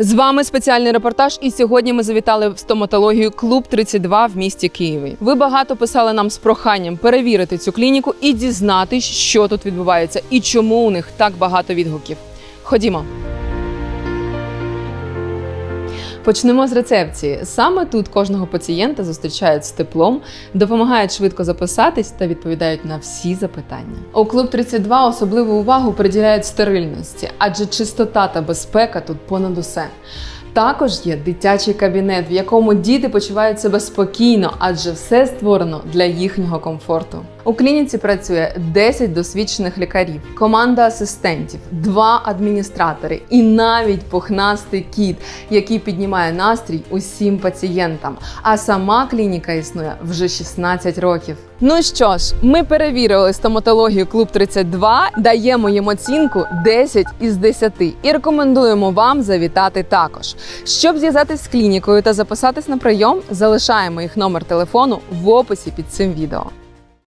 З вами спеціальний репортаж. І сьогодні ми завітали в стоматологію Клуб 32 в місті Києві. Ви багато писали нам з проханням перевірити цю клініку і дізнатись, що тут відбувається і чому у них так багато відгуків. Ходімо. Почнемо з рецепції. Саме тут кожного пацієнта зустрічають з теплом, допомагають швидко записатись та відповідають на всі запитання. У клуб 32 особливу увагу приділяють стерильності, адже чистота та безпека тут понад усе. Також є дитячий кабінет, в якому діти почувають себе спокійно, адже все створено для їхнього комфорту. У клініці працює 10 досвідчених лікарів, команда асистентів, два адміністратори і навіть пухнастий кіт, який піднімає настрій усім пацієнтам. А сама клініка існує вже 16 років. Ну що ж, ми перевірили стоматологію клуб 32, даємо їм оцінку 10 із 10 і рекомендуємо вам завітати також. Щоб зв'язатись з клінікою та записатись на прийом, залишаємо їх номер телефону в описі під цим відео.